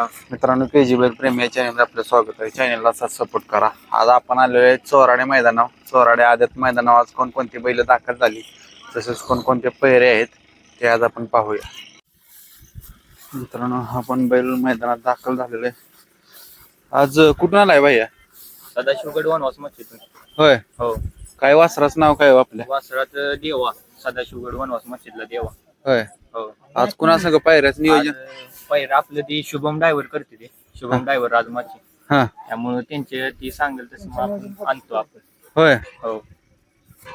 मित्रांनो के जी बैल प्रेमी या चॅनलला आपलं स्वागत आहे. चॅनलला असा सपोर्ट करा. आज आपण आलेलो आहे चोराडे मैदानावर. चोराडे आदत मैदानावर आज कोणकोणती बैल दाखल झाली तसेच कोणकोणते पैरे आहेत ते आज आपण पाहूया. मित्रांनो हा पण बैल मैदानात दाखल झालेला आहे. आज कुठून आलाय भैया? सदाशिवगड वनवास मच्छीतून. होय. हो. काय वासराच नाव काय हो आपल्या वासरात देवा. सदाशिवगड वनवास मच्छीतला देवा. होय. आज कुणा सगळं पायऱ्याचं नियोजन? पहिलं आपलं ती शुभम ड्रायव्हर करते ते. शुभम ड्रायव्हर राजमाची. हा. त्यामुळे त्यांचे ती सांगेल तसं मग आपण आणतो आपण. होय. हो.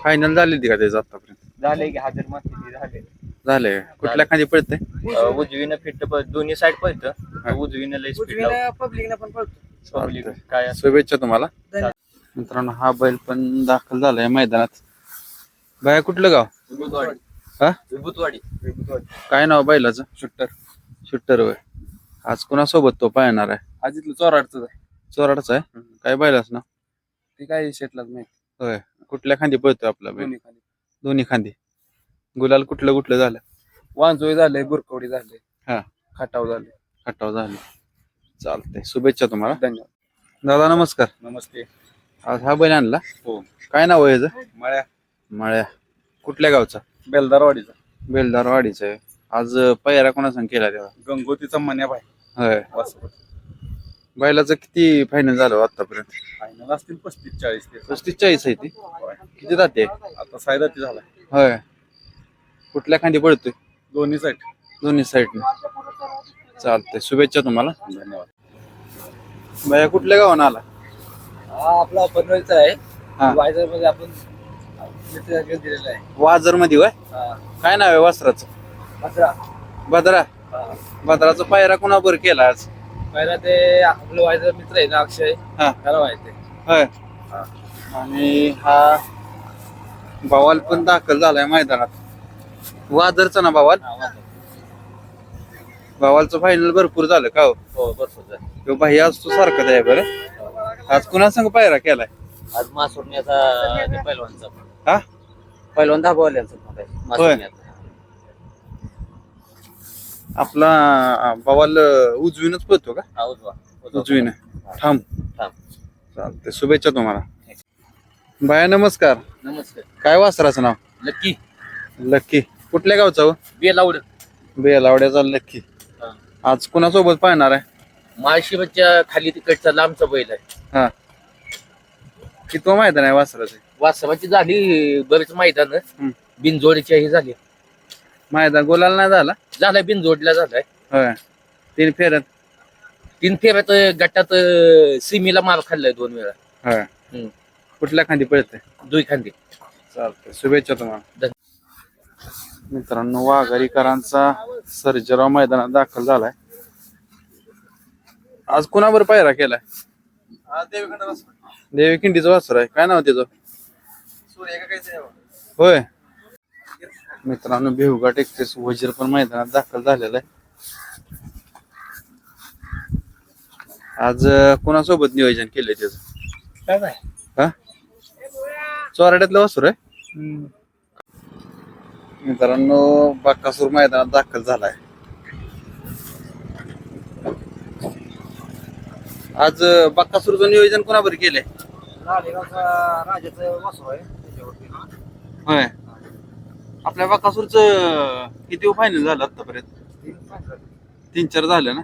फायनल झाली ती का त्याचं आतापर्यंत? झाले की हजर मच्छी झाले झालंय. कुठल्या खाली पडते अं, उजवीनं फिट दोन्ही साईड पळतं. उजवीनं लई स्पीड पब्लिकला पण पळतो. पब्लिक चालतंय. काय असं. शुभेच्छा तुम्हाला. धन्यवाद. मित्रांनो हा बैल पण दाखल झालाय मैदानात. बाया कुठलं गाव? हा? विभूतवाडी. काय नाव बैलाचं? शुट्टर. शुट्टर वय आज कुणासोबत तो पाहणार आहे? आज इथलं चोराडचं आहे. चोराडचा आहे? काय बैलाच ना ते काय शेटलाच माहिती. होय. कुठल्या खांदी पळतोय आपला बैल? दोन्ही खाली दोन्ही खांदी. गुलाल कुठलं कुठलं झालं? वांजोळी झाले बुरकवडी झाले हा. खटाव झाले खटाव झालं. चालतंय. शुभेच्छा तुम्हाला. धन्यवाद. दादा नमस्कार. नमस्ते. आज हा बैल आणला? हो. काय नाव आहे मळ्या. मळ्या. कुठल्या गावचा? बेलदारवाडीचा. बेलदार वाडीचा आहे आज पहिरा कोणासंग केला तेव्हा गंगोतीचा मन्या होय. वासवड बैलाचं किती फायनल झालं आतापर्यंत? फायनल असतील पस्तीस चाळीस ते. पस्तीस चाळीस आहे ती. किती जाते? आता सायदाती झाला. होय. कुठल्या खांदी पडतोय दोन्ही साईड दोन्ही साईडने चालतंय. शुभेच्छा तुम्हाला. धन्यवाद. बाया कुठल्या गावानं आला? हा आपला पनवेलचा आहे. हा. वायझरमध्ये आपण दिलेला आहे. वाजरमध्ये वय काय नाव आहे वासराचं? अठरा बदरा बदराचा पायरा कोणाबर केला आज? पहिला ते आपलं वायझर मित्र आहे ना अक्षय? हा. त्याला होय. आणि हा बवाल पण दाखल झालाय मैदानात. वादरचा ना बवाल बवालचं फायनल भरपूर झालं का हो? हो भाई आज तू सारखं आहे बरं. आज कुणा संग पायरा केलाय? आज मासुरण्याचा पैलवानचा हा? दाबवल्याचा मासुरण्याचा आपला बवाल उजवीनच पळतो का? हा उजवा. उजवीने. थांब. थांब. चालते शुभेच्छा तुम्हाला. बाया नमस्कार. नमस्कार. काय वासराचं नाव? लक्की लक्की कुठल्या गावचं हो? बेलावड. बेलावड्याचा लक्की आज कुणासोबत पाहणार आहे? माळशिबाच्या खाली तिकडचा लांबचा बैल आहे. हा. किती मैदान आहे वासराचे? वास्तवाची झाली बरेच मैदान. ही झाली. मैदान गोलाल नाही झाला? झालाय बिनजोडला झालाय. होय. तीन फेरत तीन फेऱ्यात गटात सिमीला मार खाल्लाय दोन वेळा. कुठल्या खांदी पळते दुई खांदी. चालतंय. शुभेच्छा तुम्हाला. मित्रांनो वाघारीकरांचा सर्जेराव मैदानात दाखल झालाय. आज कुणावर पायरा केलाय? देवी खिंडीचं वासर. आहे. काय नाव त्याचं होय. मित्रांनो भिवघाट एक्सप्रेस वजीर पण मैदानात दाखल झालेला आहे. आज कोणासोबत नियोजन केलंय त्याचं? हा? चोराड्यातलं वासूर आहे? मित्रांनो बाकासूर मैदानात दाखल झालाय. आज बाकासूरचं नियोजन कोणाबरोबर केलंय? राजाचं आहे. होय. आपल्या बाकासूरचं किती फायनल झालं आतापर्यंत? तीन चार झालं ना?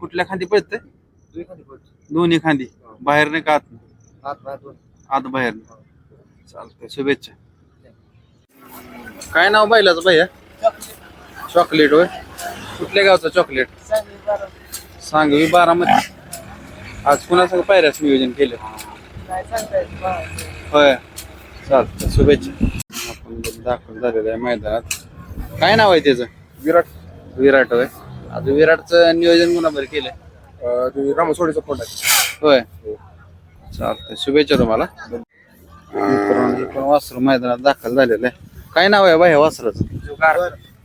कुठल्या खांदी पडतंय दोन्ही खांदी बाहेर नाही का आत आत बाहेर चालतंय. शुभेच्छा. काय नाव बैलाचं भैया? चॉकलेट होय. कुठल्या गावचं चॉकलेट? सांगवी बारामती. आज कुणासंग पायऱ्याच नियोजन केलं? होय. चालतं शुभेच्छा. आपण दाखल झालेलं आहे मैदानात. काय नाव आहे त्याचं? विराट. विराट होय. आज विराटचं नियोजन कोणाबरोबर केलंय? रामसोडीचा फोन आहे. होय. चालतंय शुभेच्छा तुम्हाला. मित्रांनो, हे पण वासरू मैदानात दाखल झालेलं आहे. काय नाव आहे बाह्या वासराचं?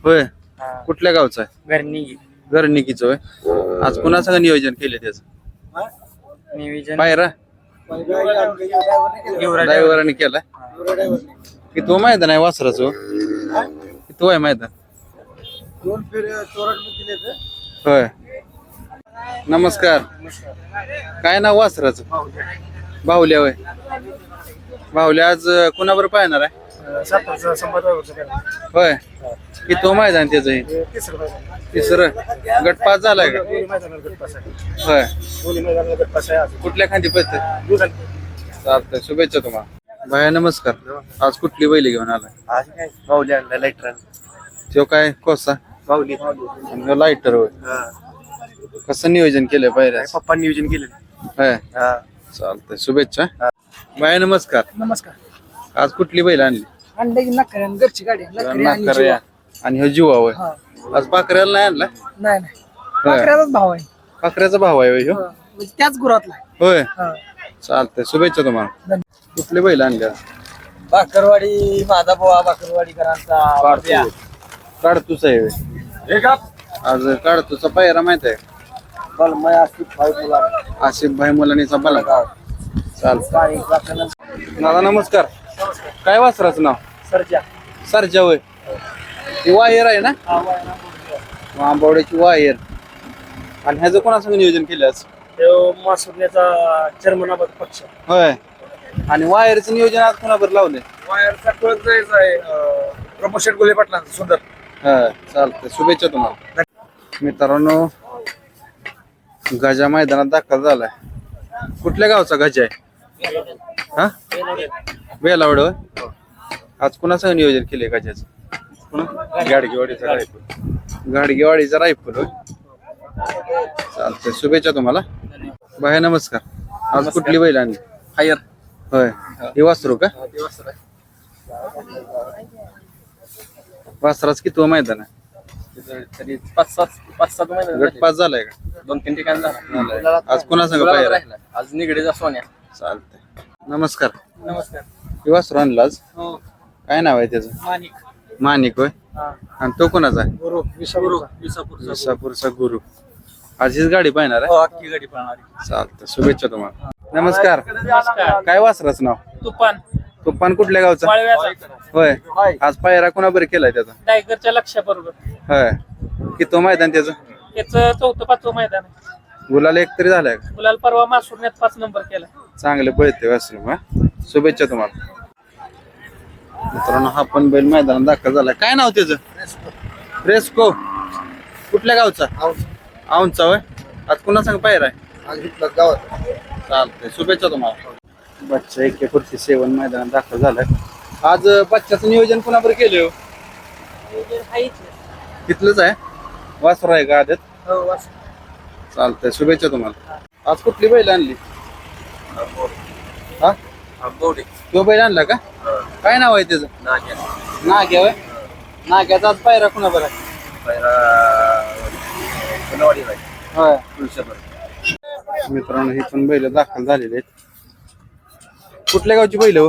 होय. कुठल्या गावचं आहे? घरनी घरनिकीचं होय. आज कुणासंग नियोजन केले त्याचं? नियोजन पायरा? ड्रायव्हरांनी केलाय? की तो मैदान आहे वासराचं? की तो आहे मैदान. दोन फेरे होय. नमस्कार. काय नाव वासराचं? बाहुल्या वय बाहुल्या आज कुणाबरोबर पाहणार आहे? होय. की तो मैदान त्याचं हे? तिसरं गट पास झालाय का? होय. कुठल्या खांदी पडते चालतंय. शुभेच्छा तुम्हाला. भया नमस्कार. आज कुठली बैली घेऊन आलाय? माऊली आणला लाईटर तो काय? कोसा? माऊली आणि लाईटर होय. कसं नियोजन केलंय पायऱ्या पप्पा नियोजन केलं होय. चालतंय शुभेच्छा. भया नमस्कार. नमस्कार. आज कुठली बैल आणली? नक्कर आणि घरची गाडी. आहे. नक्करी आणि नाकर जीवा. आणि ह्यो जीवा होय. हा. आज पाकऱ्याला नाही आणला? नाही नाही. भाव आहे. पाकऱ्याचा भाव आहे होय ह्यो? हा. म्हणजे त्याच गुरातला आहे. होय. हा. चालतंय शुभेच्छा तुम्हाला. कुठले बैल आणल्या? बाकरवाडी माझा पोहा बाकरवाडीकरांचा काढतूच आहे. आज काढतूचा पायरा माहीत आहे? आसिफ भाई मुलांनीचा बला चालतं दादा नमस्कार. काय वासराचं नाव? सरजा. सरजा होय. ही वायर आहे ना? आंबवड्याची वायर आणि ह्याचं कोणासंग नियोजन केलं आज? मासुरण्याचा चर्मनाबाद पक्ष. होय. आणि वायरचं नियोजन आज कोणाबर लावलंय? वायरचा कळत जायचा आहे प्रमोद शेट गोले पाटलांचा सुंदर. हा चालतंय. शुभेच्छा तुम्हाला. मित्रांनो गजा मैदानात दाखल झालाय. कुठल्या गावचा गजा आहे? हा? बेलावड होय? आज कुणासंग नियोजन केलंय गजाचं? गाडगेवाडीचा रायपूर. गाडगेवाडीचा रायपूर होय? चालतंय. शुभेच्छा तुम्हाला. बाय नमस्कार. आज कुठली बैल आणली? हायर होय. हे वासरू का? वासराच किती मैदान आहे? तरी पाच सात पाच सात महिने गट पास झालाय का? दोन तीन ठिकाणी झाला. आज कोणा संग पाहिजे राहिला. आज निगडीचा सोन्या. चालतंय. नमस्कार. नमस्कार. हे वासरू आणलं आज? हो. काय नाव आहे त्याचं? मानिक मानिक होय. हा. आणि तो कोणाचा आहे? गुरु विसापूरचा. गुरु आज हीच गाडी पाहणार आहे? अख्खी गाडी पळणारी चालतंय. शुभेच्छा तुम्हाला. नमस्कार. नमस्कार. काय वासराचं नाव? तुफान. तुप्पान कुठल्या गावचा? माळव्याचा होय. आज पायरा कोणाबर केलाय त्याचा? टायगरच्या लक्षाबरोबर होय. की तो मैदान त्याचं? त्याचं चौथं पाचवं मैदान आहे. गुलाल एक तरी झालाय का? गुलाल परवा मासुरण्यात पाच नंबर केला. चांगले पळते वासरू हा. शुभेच्छा तुम्हाला. मित्रांनो हा पण बैल मैदानात दाखल झाला काय नाव त्याचं? रेस्को. कुठल्या गावचा? औंचा होय. आज कुणा सांग पायर आहे. चालतंय. शुभेच्छा तुम्हाला. बच्चा एक खुर्ची सेवन मैदानात दाखल झालाय आज बच्चाचं नियोजन कुणाबर केलं हो? तिथलंच आहे? वासरू आहे का आदत? चालतंय. शुभेच्छा तुम्हाला. आज कुठली बैल आणली? हा? बोडे तो बैल आणला का? काय नाव आहे त्याचं? नाग्या. होय? नाग्याचा आज पायरा कुणा बरं होय. मित्रांनो ही पण बैल दाखल झालेली आहेत. कुठल्या गावची बैल हो?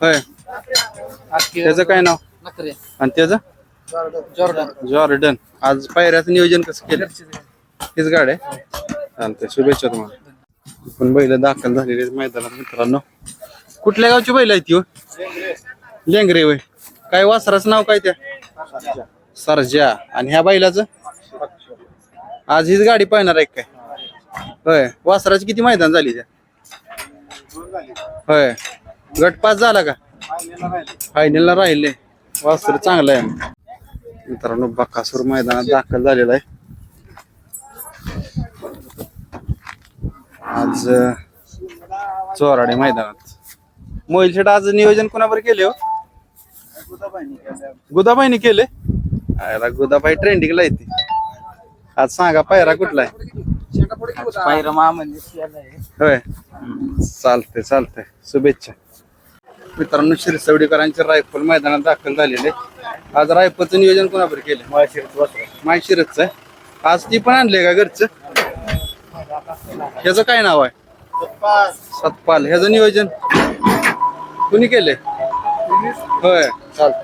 होय. त्याचं काय नाव? आणि त्याचं? जॉर्डन. जॉर्डन. आज पायऱ्याचं नियोजन कसं केलं? हीच गाड आहे. चालतंय शुभेच्छा तुम्हाला. पण बैल दाखल झालेली आहेत मैदानात मित्रांनो. कुठल्या गावची बैल आहेत ती हो? लेंगरे होय. काय वासराचं नाव काय त्या? सरजा आणि ह्या बैलाचं? आज हीच गाडी पाहणार आहे काय? होय. वासराची किती मैदान झाली त्या? होय. गट पास झाला का? फायनलला राहिले. वासर चांगलं आहे. मित्रांनो बकासूर मैदानात दाखल झालेला आहे. आज चोराडे मैदानात. मोहिल शेट आज नियोजन कोणावर केले हो? गुदाबाईने केले. गुदाबाई ट्रेंडिंगला येते आज सांगा पायरा कुठला आहे? पायरमा म्हणजे होय. चालतंय चालतंय. शुभेच्छा. मित्रांनो शिरसवडीकरांचे रायफल मैदानात दाखल झालेले आज रायफलचं नियोजन कोणावर केलं? माळशिरच आहे आज ती पण आणले का घरचं? ह्याचं काय नाव आहे? सतपाल. ह्याचं नियोजन कुणी केलंय? होय चालतंय.